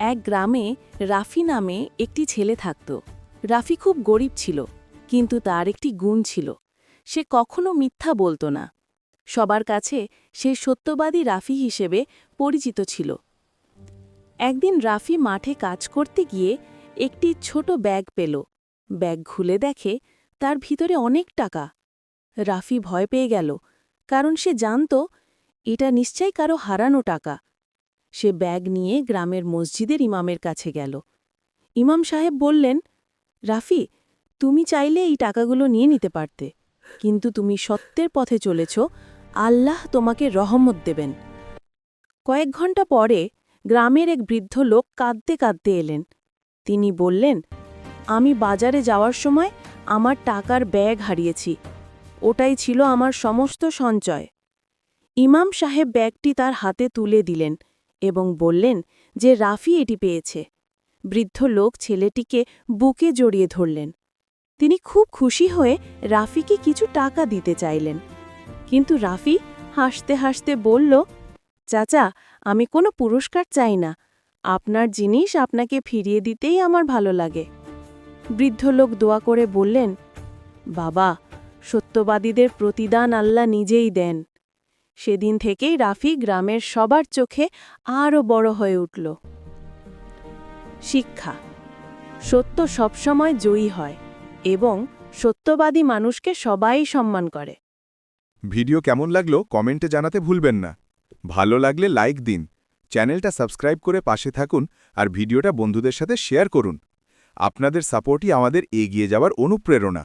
এক গ্রামে রাফি নামে একটি ছেলে থাকত। রাফি খুব গরিব ছিল, কিন্তু তার একটি গুণ ছিল। সে কখনো মিথ্যা বলতো না। সবার কাছে সে সত্যবাদী রাফি হিসেবে পরিচিত ছিল। একদিন রাফি মাঠে কাজ করতে গিয়ে একটি ছোট ব্যাগ পেল। ব্যাগ খুলে দেখে তার ভিতরে অনেক টাকা। রাফি ভয় পেয়ে গেল, কারণ সে জানত এটা নিশ্চয়ই কারও হারানো টাকা। সে ব্যাগ নিয়ে গ্রামের মসজিদের ইমামের কাছে গেল। ইমাম সাহেব বললেন, রাফি, তুমি চাইলে এই টাকাগুলো নিয়ে নিতে পারতে, কিন্তু তুমি সত্যের পথে চলেছ, আল্লাহ তোমাকে রহমত দেবেন। কয়েক ঘণ্টা পরে গ্রামের এক বৃদ্ধ লোক কাঁদতে কাঁদতে এলেন। তিনি বললেন, আমি বাজারে যাওয়ার সময় আমার টাকার ব্যাগ হারিয়েছি, ওটাই ছিল আমার সমস্ত সঞ্চয়। ইমাম সাহেব ব্যাগটি তার হাতে তুলে দিলেন। এবং বললেন যে রাফি এটি পেয়েছে। বৃদ্ধ লোক ছেলেটিকে বুকে জড়িয়ে ধরলেন। তিনি খুব খুশি হয়ে রাফিকে কিছু টাকা দিতে চাইলেন। কিন্তু রাফি হাসতে হাসতে বলল, চাচা, আমি কোনো পুরস্কার চাই না। আপনার জিনিস আপনাকে ফিরিয়ে দিতেই আমার ভালো লাগে। বৃদ্ধ লোক দোয়া করে বললেন, বাবা, সত্যবাদীদের প্রতিদান আল্লাহ নিজেই দেন। সেদিন থেকেই রাফি গ্রামের সবার চোখে আরও বড় হয়ে উঠল। শিক্ষা। সত্য সবসময় জয়ী হয় এবং সত্যবাদী মানুষকে সবাই সম্মান করে। ভিডিও কেমন লাগল কমেন্টে জানাতে ভুলবেন না। ভালো লাগলে লাইক দিন, চ্যানেলটা সাবস্ক্রাইব করে পাশে থাকুন আর ভিডিওটা বন্ধুদের সাথে শেয়ার করুন। আপনাদের সাপোর্টই আমাদের এগিয়ে যাওয়ার অনুপ্রেরণা।